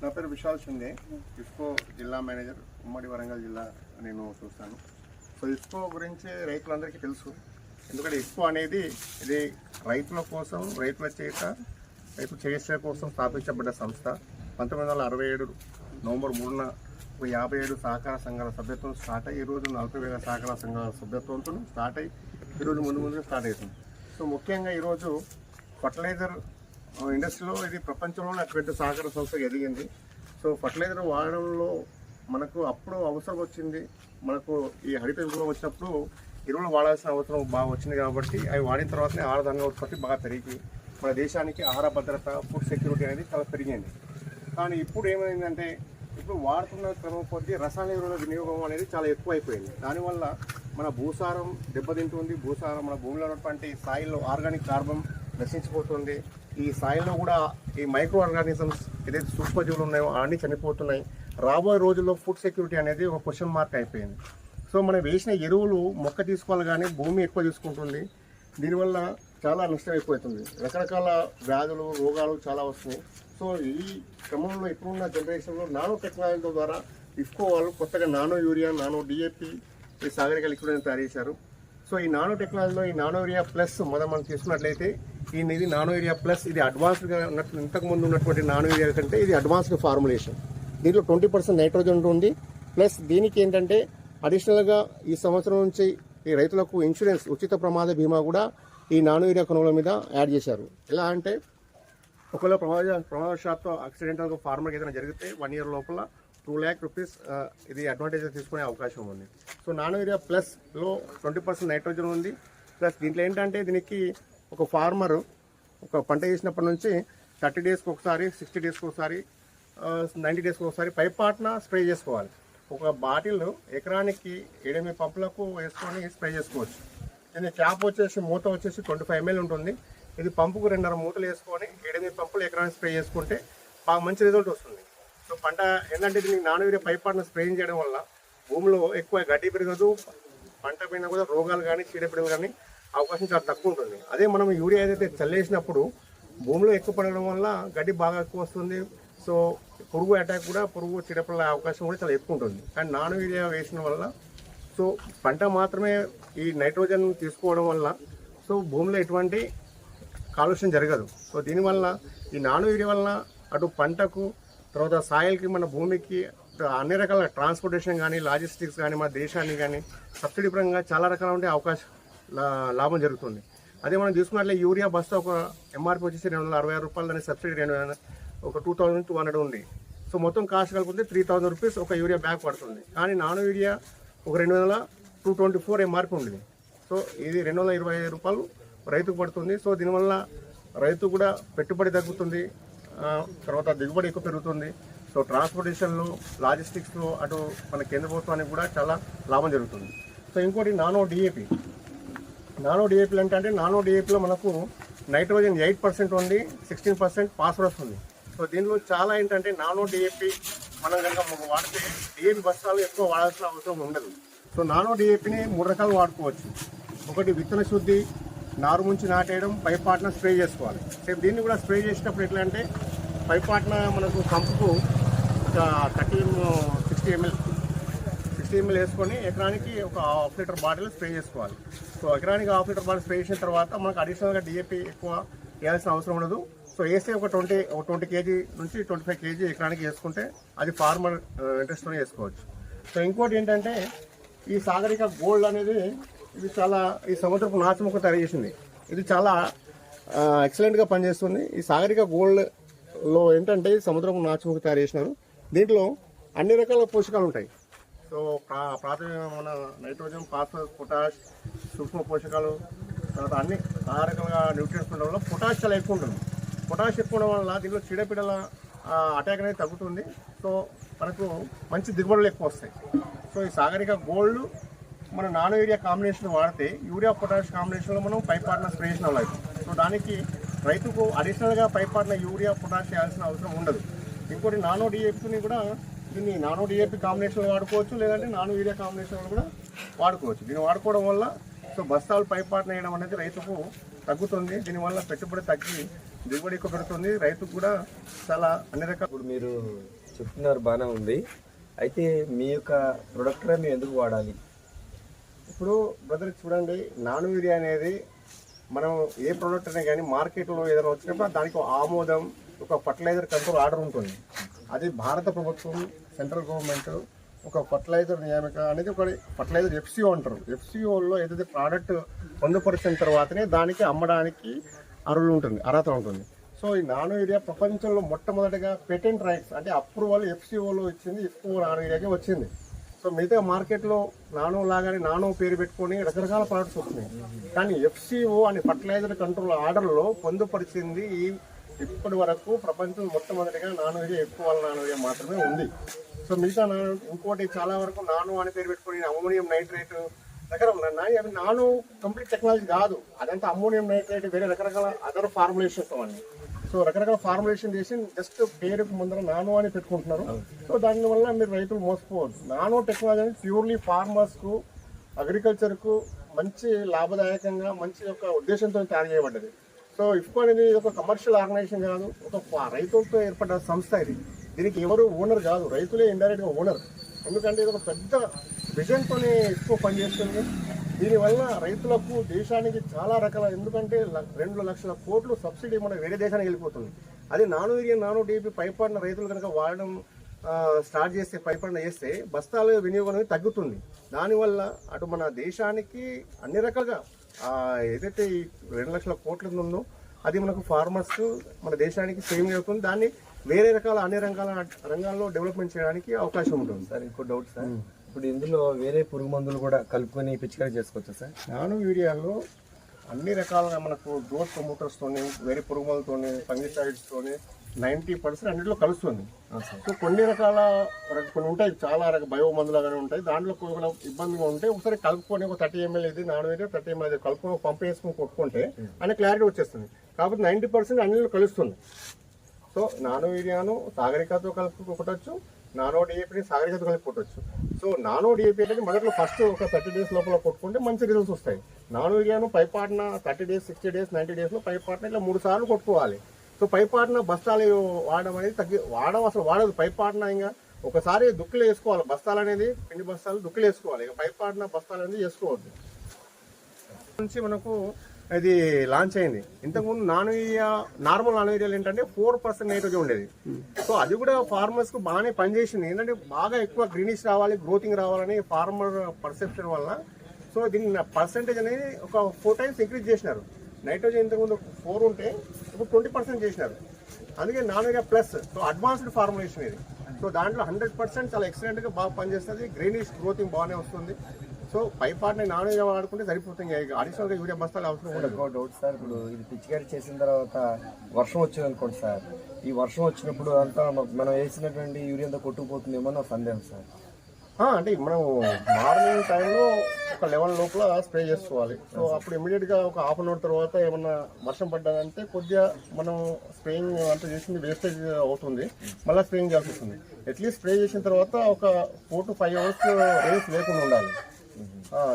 నా పేరు విశాల్ షిందే ఇఫ్కో జిల్లా మేనేజర్ ఉమ్మడి వరంగల్ జిల్లా నేను చూస్తాను. సో ఇఫ్కో గురించి రైతులందరికీ తెలుసు. ఎందుకంటే ఇఫ్కో అనేది ఇది రైతుల కోసం రైతుల చేత రైతు చేసే కోసం స్థాపించబడ్డ సంస్థ. పంతొమ్మిది వందల అరవై ఏడు నవంబర్ మూడున ఒక యాభై ఏడు సహకార సంఘాల సభ్యత్వం స్టార్ట్ అయ్యి ఈరోజు నలభై వేల సహకార సంఘాల సభ్యత్వంతో స్టార్ట్ అయ్యి ఈరోజు ముందు ముందుగా స్టార్ట్ అవుతుంది. సో ముఖ్యంగా ఈరోజు ఫర్టిలైజర్ ఇండస్ట్రీలో ఇది ప్రపంచంలోనే అతిపెద్ద సహకార సంస్థ ఎదిగింది. సో ఫర్టిలైజర్ వాడడంలో మనకు అప్పుడు అవసరం వచ్చింది. మనకు ఈ హరిత విప్లవం వచ్చినప్పుడు ఎరువులు వాడాల్సిన అవసరం బాగా వచ్చింది కాబట్టి అవి వాడిన తర్వాతనే ఆహార ధాన్య ఉత్పత్తి బాగా పెరిగి మన దేశానికి ఆహార భద్రత ఫుడ్ సెక్యూరిటీ అనేది చాలా పెరిగింది. కానీ ఇప్పుడు ఏమైందంటే ఇప్పుడు వాడుతున్న క్రమం కొద్దీ రసాయన ఎరువుల వినియోగం అనేది చాలా ఎక్కువ అయిపోయింది దానివల్ల మన భూసారం దెబ్బతింటుంది. భూసారం మన భూమిలో ఉన్నటువంటి సాయిల్లో ఆర్గానిక్ కార్బన్ నశించిపోతుంది. ఈ సాయిల్లో కూడా ఈ మైక్రో ఆర్గానిజమ్స్ ఏదైతే సూక్ష్మజీవులు ఉన్నాయో అన్నీ చనిపోతున్నాయి. రాబోయే రోజుల్లో ఫుడ్ సెక్యూరిటీ అనేది ఒక క్వశ్చన్ మార్క్ అయిపోయింది. సో మనం వేసిన ఎరువులు మొక్క తీసుకోవాలి కానీ భూమి ఎక్కువ తీసుకుంటుంది. దీనివల్ల చాలా నష్టం అయిపోతుంది. రకరకాల వ్యాధులు రోగాలు చాలా వస్తున్నాయి. సో ఈ క్రమంలో ఇప్పుడున్న జనరేషన్లో నానో టెక్నాలజీ ద్వారా ఇఫ్కో వాళ్ళు కొత్తగా నానో యూరియా నానో డిఏపి ఈ సాగరిక లిక్విడ్ తయారు చేశారు. సో ఈ నానో టెక్నాలజీలో ఈ నానో ఏరియా ప్లస్ మొదలు మనం తీసుకున్నట్లయితే ఈ ఇది నానో ఏరియా ప్లస్ ఇది అడ్వాన్స్డ్గా ఉన్నట్టు ఇంతకు ముందు ఉన్నటువంటి నానో ఏరియా కంటే ఇది అడ్వాన్స్డ్ ఫార్ములేషన్ దీంట్లో ట్వంటీ పర్సెంట్ నైట్రోజన్ ఉంటుంది. ప్లస్ దీనికి ఏంటంటే అడిషనల్గా ఈ సంవత్సరం నుంచి ఈ రైతులకు ఇన్సూరెన్స్ ఉచిత ప్రమాద బీమా కూడా ఈ నానో ఏరియా కొనుగోలు మీద యాడ్ చేశారు. ఎలా అంటే ఒకవేళ ప్రమాద ప్రమాదశాత్తు యాక్సిడెంటల్గా ఫార్మర్కి ఏదైనా జరిగితే వన్ ఇయర్ లోపల టూ ల్యాక్ రూపీస్ ఇది అడ్వాంటేజ్ తీసుకునే అవకాశం ఉంది. సో నానో ఏరియా ప్లస్లో ట్వంటీ పర్సెంట్ నైట్రోజన్ ఉంది. ప్లస్ దీంట్లో ఏంటంటే దీనికి ఒక ఫార్మర్ ఒక పంట వేసినప్పటి నుంచి థర్టీ డేస్కి ఒకసారి సిక్స్టీ డేస్కి ఒకసారి నైంటీ డేస్కి ఒకసారి పై పాటన స్ప్రే చేసుకోవాలి. ఒక బాటిల్ ఎకరానికి ఎనిమిది పంపులకు వేసుకొని స్ప్రే చేసుకోవచ్చు. దీని క్యాప్ వచ్చేసి మూత వచ్చేసి ట్వంటీ ఫైవ్ ఎంఎల్ ఉంటుంది. ఇది పంపుకు రెండున్నర మూతలు వేసుకొని ఎనిమిది పంపులు ఎకరానికి స్ప్రే చేసుకుంటే బాగా మంచి రిజల్ట్ వస్తుంది. పంట ఏంటంటే దీనికి నాన్ యూరియా పై పాటను స్ప్రేయింగ్ చేయడం వల్ల భూమిలో ఎక్కువ గడ్డి పెరగదు పంట పైన కూడా రోగాలు కానీ చీడపీడలు కానీ అవకాశం చాలా తక్కువ ఉంటుంది. అదే మనం యూరియా ఏదైతే చల్లేసినప్పుడు భూమిలో ఎక్కువ పడడం వల్ల గడ్డి బాగా ఎక్కువ వస్తుంది. సో పురుగు అటాక్ కూడా పురుగు చీడపీడల అవకాశం కూడా చాలా ఎక్కువ ఉంటుంది. కానీ నాన్ యూరియా వేసిన వల్ల సో పంట మాత్రమే ఈ నైట్రోజన్ తీసుకోవడం వల్ల సో భూమిలో ఎటువంటి కాలుష్యం జరగదు. సో దీనివల్ల ఈ నాన్ యూరియా వల్ల అటు పంటకు తర్వాత సాయిల్కి మన భూమికి అన్ని రకాల ట్రాన్స్పోర్టేషన్ కానీ లాజిస్టిక్స్ కానీ మన దేశాన్ని కానీ సబ్సిడీ పరంగా చాలా రకాల ఉండే అవకాశం లా- లాభం జరుగుతుంది. అదే మనం చూసుకున్నట్లే యూరియా బస్తా ఒక ఎంఆర్పి వచ్చేసి రెండు వందల అరవై ఆరు రూపాయలు దాని సబ్సిడీ రెండు వేల- ఒక టూ థౌసండ్ టూ హండ్రెడ్ ఉంది. సో మొత్తం కాస్ట్ కలిపితే త్రీ థౌసండ్ రూపీస్ ఒక యూరియా బ్యాగ్ పడుతుంది. కానీ నాన్ యూరియా ఒక రెండు వందల టూ ట్వంటీ ఫోర్ ఎంఆర్పి ఉండేది. సో ఇది రెండు వందల ఇరవై ఐదు రూపాయలు రైతుకు పడుతుంది. సో దీనివల్ల రైతు కూడా పెట్టుబడి తగ్గుతుంది. తర్వాత దిగుబడి ఎక్కువ పెరుగుతుంది. సో ట్రాన్స్పోర్టేషన్లో లాజిస్టిక్స్లో అటు మన కేంద్ర ప్రభుత్వానికి కూడా చాలా లాభం జరుగుతుంది. సో ఇంకోటి నానో డిఏపి. నానో డిఏపీలు అంటే అంటే నానో డిఏపీలో మనకు నైట్రోజన్ ఎయిట్ పర్సెంట్ ఉంది సిక్స్టీన్ పర్సెంట్ ఫాస్ఫరస్ ఉంది. సో దీనిలో చాలా ఏంటంటే నానో డిఏపి మనం కనుక వాడితే డిఏపి బస్తాలు ఎక్కువ వాడాల్సిన అవసరం ఉండదు. సో నానో డిఏపిని మూడు రకాలు వాడుకోవచ్చు. ఒకటి విత్తన శుద్ధి నారు ముంచి నాటేయడం పై పాటన స్ప్రే చేసుకోవాలి. సేపు దీన్ని కూడా స్ప్రే చేసేటప్పుడు ఎట్లా అంటే పై పాటన మనకు కంపుకు ఒక thirty sixty ML sixty ML వేసుకొని ఎకరానికి ఒక హాఫ్ లీటర్ బాటిల్ స్ప్రే చేసుకోవాలి. సో ఎకరానికి హాఫ్ లీటర్ బాటిల్ స్ప్రే చేసిన తర్వాత మనకు అడిషనల్గా డిఏపీ ఎక్కువ వేయాల్సిన అవసరం ఉండదు. సో వేస్తే ఒక ట్వంటీ ఒక ట్వంటీ కేజీ నుంచి ట్వంటీ ఫైవ్ కేజీ ఎకరానికి వేసుకుంటే అది ఫార్మర్ ఇంట్రెస్ట్లోనే వేసుకోవచ్చు. సో ఇంకోటి ఏంటంటే ఈ సాగరిక గోల్డ్ అనేది ఇది చాలా ఈ సముద్రపు నాచుముఖ తయారు చేసింది. ఇది చాలా ఎక్సలెంట్గా పనిచేస్తుంది. ఈ సాగరిక గోల్డ్లో ఏంటంటే సముద్రపు నాచముఖం తయారు చేసినారు. దీంట్లో అన్ని రకాల పోషకాలు ఉంటాయి. సో ప్రాథమిక మన నైట్రోజన్ ఫాస్ఫరస్ పొటాష్ సూక్ష్మ పోషకాలు తర్వాత అన్ని ఆ రకాలుగా న్యూట్రియన్స్ ఉండడం వల్ల పొటాష్ చాలా ఎక్కువ ఉంటుంది. పొటాష్ ఎక్కువ ఉండడం వల్ల దీంట్లో చీడపీడల అటాక్ అనేది తగ్గుతుంది. సో మనకు మంచి దిగుబడులు ఎక్కువ వస్తాయి. సో ఈ సాగరిక గోల్డ్ మన నానో యూరియా కాంబినేషన్ వాడితే యూరియా పొటాష్ కాంబినేషన్లో మనం పై పార్ట్నర్ స్ప్రే చేసిన సో దానికి రైతుకు అడిషనల్గా పై పార్ట్నర్ యూరియా పొటాష్ చేయాల్సిన అవసరం ఉండదు. ఇంకోటి నానో డిఏపిని కూడా దీన్ని నానో డిఏపి కాంబినేషన్లో వాడుకోవచ్చు లేదంటే నానో యూరియా కాంబినేషన్లో కూడా వాడుకోవచ్చు. దీన్ని వాడుకోవడం వల్ల సో బస్తాలు పైపాటన వేయడం అనేది రైతుకు తగ్గుతుంది. దీనివల్ల పెట్టుబడి తగ్గి దిగుబడి ఎక్కువ పెడుతుంది రైతుకు కూడా చాలా అన్ని రకాల ఇప్పుడు మీరు చెప్తున్నారు బాగానే ఉంది. అయితే మీ యొక్క ప్రొడక్ట్ మేము ఎందుకు వాడాలి? ఇప్పుడు బ్రదర్ చూడండి నాన్ యూరియా అనేది మనం ఏ ప్రోడక్ట్ అయినా కానీ మార్కెట్లో ఏదైనా వచ్చినప్పుడు దానికి ఒక ఆమోదం ఒక ఫర్టిలైజర్ కంట్రోల్ ఆర్డర్ ఉంటుంది. అది భారత ప్రభుత్వం సెంట్రల్ గవర్నమెంట్ ఒక ఫర్టిలైజర్ నియామక అనేది ఒక ఫర్టిలైజర్ ఎఫ్సిఓ అంటారు. ఎఫ్సిఓలో ఏదైతే ప్రోడక్ట్ పొందుపరిచిన తర్వాతనే దానికి అమ్మడానికి అర్హులు ఉంటుంది అర్హత ఉంటుంది. సో ఈ నానో ఏరియా ప్రపంచంలో మొట్టమొదటిగా పేటెంట్ రైట్స్ అంటే అప్రూవల్ ఎఫ్సిఓలో ఇచ్చింది ఎక్కువ నానో ఏరియాకి వచ్చింది. సో మిగతా మార్కెట్లో నానో లాగానే నానో పేరు పెట్టుకొని రకరకాల ప్రోడక్ట్స్ వస్తున్నాయి. కానీ ఎఫ్సిఓ అనే ఫర్టిలైజర్ కంట్రోల్ ఆర్డర్లో పొందుపరిచింది ఈ ఇప్పటి వరకు ప్రపంచం మొట్టమొదటిగా నానో ఏరియా ఎక్కువ నానో ఏరియా మాత్రమే ఉంది. సో మిగతా నానో ఇంకోటి చాలా వరకు నానో అని పేరు పెట్టుకొని అమ్మోనియం నైట్రేట్ రకరకాల ఉన్నాయి అవి నానో కంప్లీట్ టెక్నాలజీ కాదు. అదంతా అమ్మోనియం నైట్రేట్ వేరే రకరకాల అదర్ ఫార్ములేషన్స్ అవన్నీ సో రకరకాల ఫార్ములేషన్ చేసి జస్ట్ పేరుకు ముందర నానో అని పెట్టుకుంటున్నారు. సో దానివల్ల మీరు రైతులు మోసపోవద్దు. నానో టెక్నాలజీ అనేది ప్యూర్లీ ఫార్మర్స్కు అగ్రికల్చర్కు మంచి లాభదాయకంగా మంచి యొక్క ఉద్దేశంతో తయారు చేయబడ్డది. సో ఇఫ్కో అనేది ఒక కమర్షియల్ ఆర్గనైజేషన్ కాదు ఒక రైతులతో ఏర్పడ్డ సంస్థ ఇది. దీనికి ఎవరు ఓనర్ కాదు రైతులే ఇండైరెక్ట్గా ఓనర్ ఎందుకంటే ఇది ఒక పెద్ద విజన్తోనే ఎక్కువ పనిచేస్తుంది. దీనివల్ల రైతులకు దేశానికి చాలా రకాల ఎందుకంటే రెండు లక్షల కోట్లు సబ్సిడీ మన వేరే దేశానికి వెళ్ళిపోతుంది. అదే నాను యూరియా నాను డీపీ పైపాడిన రైతులు కనుక వాడడం స్టార్ట్ చేస్తే పైపాడిన చేస్తే బస్తాల వినియోగం తగ్గుతుంది. దానివల్ల అటు మన దేశానికి అన్ని రకాలుగా ఆ, ఏదైతే ఈ రెండు లక్షల కోట్ల ఉందో అది మనకు ఫార్మర్స్ మన దేశానికి సేవింగ్ అవుతుంది. దాన్ని వేరే రకాల అన్ని రంగాల రంగాల్లో డెవలప్మెంట్ చేయడానికి అవకాశం ఉంటుంది. సార్ ఇంకో డౌట్ సార్. ఇప్పుడు ఇందులో వేరే పురుగు మందులు కూడా కలుపుకొని పిచికారీ చేసుకోవచ్చా సార్? నాను యూరియాలో అన్ని రకాలుగా మనకు గ్రోత్ ప్రమోటర్స్తోని వేరే పురుగులతోని ఫంగిసైడ్స్తోని నైంటీ పర్సెంట్ అన్నింటిలో కలుస్తుంది. సో కొన్ని రకాల రక- కొన్ని ఉంటాయి చాలా రకాల బయో మందులుగానే ఉంటాయి. దాంట్లో కొన్ని ఇబ్బందిగా ఉంటే ఒకసారి కలుపుకొని ఒక థర్టీ ఎంఎల్ ఇది నాన్ వేరే థర్టీ ఎంఎల్ ఇది కలుపుకొని ఒక పంప్ వేసుకొని కొట్టుకుంటే అనే క్లారిటీ వచ్చేస్తుంది. కాబట్టి నైంటీ పర్సెంట్ అన్నింటిలో కలుస్తుంది. సో నానో యూరియాను సాగరికతో కలుపు కొట్టచ్చు నానో డిఏపిని సాగరికతో కలిపి కొట్టచ్చు. సో నానో డిఏపి అనేది మొదట్లో ఫస్ట్ ఒక థర్టీ డేస్ లోపల కొట్టుకుంటే మంచి రిజల్ట్స్ వస్తాయి. నానో యూరియాను పైపాటిన thirty days sixty days ninety డేస్లో పైపాటిన ఇట్లా మూడు సార్లు కొట్టుకోవాలి. సో పైపాటిన బస్తాలు వాడడం అనేది తగ్గి వాడడం అసలు వాడదు. పైపాటిన ఇంకా ఒకసారి దుక్కులు వేసుకోవాలి. బస్తాలు అనేది పిండి బస్తాలు దుక్కులు వేసుకోవాలి. ఇక పైపాటిన బస్తాలు అనేది వేసుకోవద్దు. నుంచి మనకు ఇది లాంచ్ అయింది. ఇంతకుముందు నాన్ ఏరియా నార్మల్ నాన్ ఏరియాలు ఏంటంటే ఫోర్ పర్సెంట్ నైట్రోజన్ ఉండేది. సో అది కూడా ఫార్మర్స్కు బాగానే పనిచేసింది. ఏంటంటే బాగా ఎక్కువ గ్రీనిష్ రావాలి గ్రోతింగ్ రావాలని ఫార్మర్ పర్సెప్షన్ వల్ల. సో దీని పర్సెంటేజ్ అనేది ఒక ఫోర్ టైమ్స్ ఇంక్రీజ్ చేసినారు. నైట్రోజన్ ఇంతకుముందు ఫోర్ ఉంటే ఇప్పుడు ట్వంటీ పర్సెంట్ చేసినారు. అందుకే non urea plus so advanced formulation ఇది. సో దాంట్లో హండ్రెడ్ పర్సెంట్ చాలా ఎక్సలెంట్గా బాగా పనిచేస్తుంది. గ్రీనిష్ గ్రోతింగ్ బాగానే వస్తుంది. సో పై పార్ట్ని నాన్ ఏరియా వాడుకుంటే సరిపోతుంది. అడిషనల్గా యూరియా బస్తాలు అవసరం ఉండదు. డౌట్ సార్ ఇప్పుడు ఇది పిచికారీ చేసిన తర్వాత వర్షం వచ్చింది అనుకోండి సార్. ఈ వర్షం వచ్చినప్పుడు అంతా మనం వేసినటువంటి యూరియా అంతా కొట్టుకుపోతుందేమో నా సందేహం సార్. అంటే మనం మార్నింగ్ టైంలో ఒక లెవెన్ లోపల స్ప్రే చేసుకోవాలి. సో అప్పుడు ఇమీడియట్గా ఒక హాఫ్ అన్ అవర్ తర్వాత ఏమన్నా వర్షం పడ్డదంటే కొద్దిగా మనం స్ప్రేయింగ్ అంతా చేసింది వేస్టేజ్ అవుతుంది. మళ్ళీ స్ప్రేయింగ్ చేయాల్సి వస్తుంది. అట్లీస్ట్ స్ప్రే చేసిన తర్వాత ఒక ఫోర్ టు ఫైవ్ అవర్స్ రేస్ లేకుండా ఉండాలి.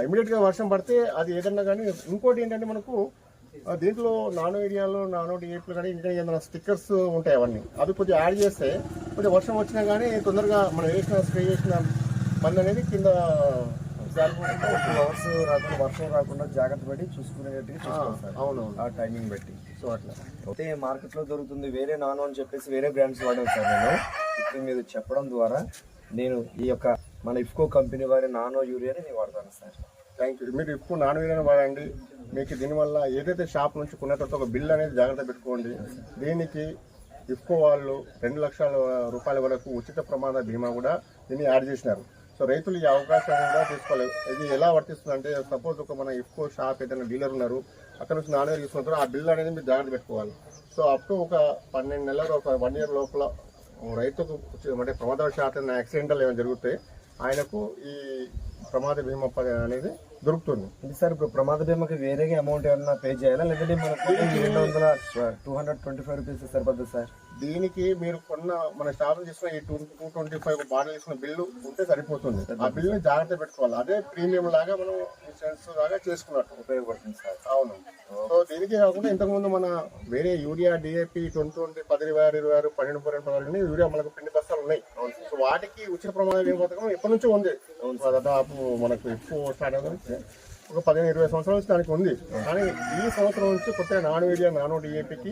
ఇమీడియట్గా వర్షం పడితే అది ఏదన్నా కానీ ఇంకోటి ఏంటంటే మనకు దీంట్లో నానో ఏరియాలో నానో డిఏపీలు కానీ ఇంకా ఏదైనా స్టిక్కర్స్ ఉంటాయి అవన్నీ. అవి కొద్దిగా యాడ్ చేస్తే కొద్దిగా వర్షం వచ్చినా కానీ తొందరగా మనం వేసిన స్ప్రే చేసిన మంది అనేది కింద టూ అవర్స్ రాకుండా వర్షం రాకుండా జాగ్రత్త పడి అవునవును. ఆ టైమింగ్ బట్టి. సో అట్లా. అయితే మార్కెట్లో దొరుకుతుంది వేరే నానో అని చెప్పేసి వేరే బ్రాండ్స్ వాడాను సార్ నేను. ఇప్పుడు మీరు చెప్పడం ద్వారా నేను ఈ యొక్క మన ఇఫ్కో కంపెనీ వారి నానో యూరియాని నేను వాడతాను సార్. థ్యాంక్ యూ మీరు ఇప్పుడు నానో యూరియాని వాడండి. మీకు దీనివల్ల ఏదైతే షాప్ నుంచి కొన్న తర్వాత ఒక బిల్ అనేది జాగ్రత్త పెట్టుకోండి. దీనికి ఇఫ్కో వాళ్ళు రెండు లక్షల రూపాయల వరకు ఉచిత ప్రమాద బీమా కూడా దీన్ని యాడ్ చేసినారు. సో రైతులు ఈ అవకాశాన్ని కూడా తీసుకోలేదు. ఇది ఎలా వర్తిస్తుంది అంటే సపోజ్ ఒక మన ఇఫ్కో షాప్ ఏదైనా డీలర్ ఉన్నారు అక్కడ నుంచి నాన్ తీసుకుంటారు ఆ బిల్ అనేది మీరు జాగ్రత్త పెట్టుకోవాలి. సో అప్ టు ఒక పన్నెండు నెలలు ఒక వన్ ఇయర్ లోపల రైతుకు అంటే అంటే ప్రమాదవశాత్తు యాక్సిడెంటల్ ఏమైనా జరుగుతాయి ఆయనకు ఈ ప్రమాద బీమా అనేది దొరుకుతుంది. ఇది సార్ ఇప్పుడు ప్రమాద బీమాకి వేరేగా అమౌంట్ ఏమన్నా పే చేయాలా? లేదంటే మనకు రెండు వందల two hundred twenty five rupees సరిపోతుంది సార్? దీనికి మీరు కొన్న మన షాప్ తీసుకున్న ఈ two two twenty five bottle తీసుకున్న బిల్లు ఉంటే సరిపోతుంది. ఆ బిల్లుని జాగ్రత్త పెట్టుకోవాలి. అదే ప్రీమియం లాగా మనం ఇన్సూరెన్స్ లాగా చేసుకున్నట్టు ఉపయోగపడుతుంది సార్. అవును. సో దీనికి కాకుండా ఇంతకుముందు మన వేరే యూరియా డిఏపి ట్వంటీ ట్వంటీ పది ఇరవై ఆరు ఇరవై ఆరు పన్నెండు పన్నెండు పదహారు యూరియా మనకు పిండి బస్తాలు ఉన్నాయి. సో వాటికి ఉచిత ప్రమాద బీమా పథకం ఎప్పటి నుంచో ఉంది. దాదాపు మనకు ఎక్కువ స్టార్ట్ అవ్వడానికి ఒక పదిహేను ఇరవై సంవత్సరాల నుంచి దానికి ఉంది. కానీ ఈ సంవత్సరం నుంచి కొత్తగా నాన్ యూరియా నానో డిఏపికి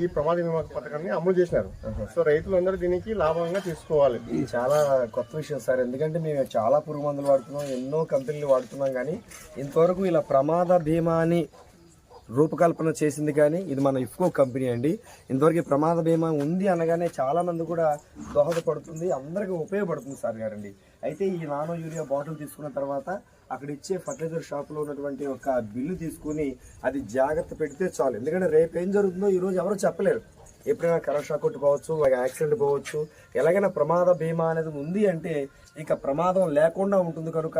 ఈ ప్రమాద బీమా పథకాన్ని అమలు చేసినారు. సో రైతులందరూ దీనికి లాభంగా తీసుకోవాలి. ఇది చాలా కొత్త విషయం సార్. ఎందుకంటే మేము చాలా పురుగు మందులు వాడుతున్నాం ఎన్నో కంపెనీలు వాడుతున్నాం కానీ ఇంతవరకు ఇలా ప్రమాద బీమాని రూపకల్పన చేసింది కానీ ఇది మన ఇఫ్కో కంపెనీ అండి. ఇంతవరకు ప్రమాద బీమా ఉంది అనగానే చాలా మంది కూడా దోహదపడుతుంది అందరికీ ఉపయోగపడుతుంది సార్ గారండి. అయితే ఈ నానో యూరియా బాటిల్ తీసుకున్న తర్వాత అక్కడ ఇచ్చే ఫర్టిలైజర్ షాప్లో ఉన్నటువంటి ఒక బిల్లు తీసుకుని అది జాగ్రత్త పెడితే చాలు. ఎందుకంటే రేపు ఏం జరుగుతుందో ఈ రోజు ఎవరు చెప్పలేరు. ఎప్పుడైనా కరెంట్ షాక్ కొట్టుకోవచ్చు యాక్సిడెంట్ పోవచ్చు. ఎలాగైనా ప్రమాద బీమా అనేది ఉంది అంటే ఇక ప్రమాదం లేకుండా ఉంటుంది కనుక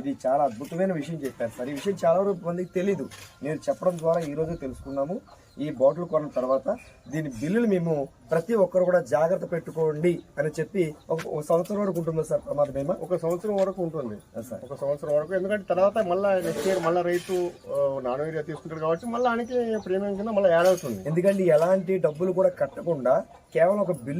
ఇది చాలా అద్భుతమైన విషయం చెప్పారు సార్. ఈ విషయం చాలా వరకు మందికి తెలీదు. మీరు చెప్పడం ద్వారా ఈ రోజు తెలుసుకున్నాము. ఈ బాటిల్ కొన్న తర్వాత దీని బిల్లులు మేము ప్రతి ఒక్కరు కూడా జాగ్రత్త పెట్టుకోండి అని చెప్పి ఒక సంవత్సరం వరకు ఉంటుందా సార్ ప్రమాద బీమా. ఒక సంవత్సరం వరకు ఉంటుంది. సార్. ఒక సంవత్సరం వరకు. ఎందుకంటే తర్వాత మళ్ళీ నెక్స్ట్ ఇయర్ మళ్ళీ రైతు నాన్ యూరియా తీసుకుంటారు కాబట్టి మళ్ళీ ఆయనకి ప్రీమియం కింద మళ్ళీ యాడ్ అవుతుంది. ఎందుకంటే ఎలాంటి డబ్బులు కూడా కట్టకుండా కేవలం ఒక బిల్లు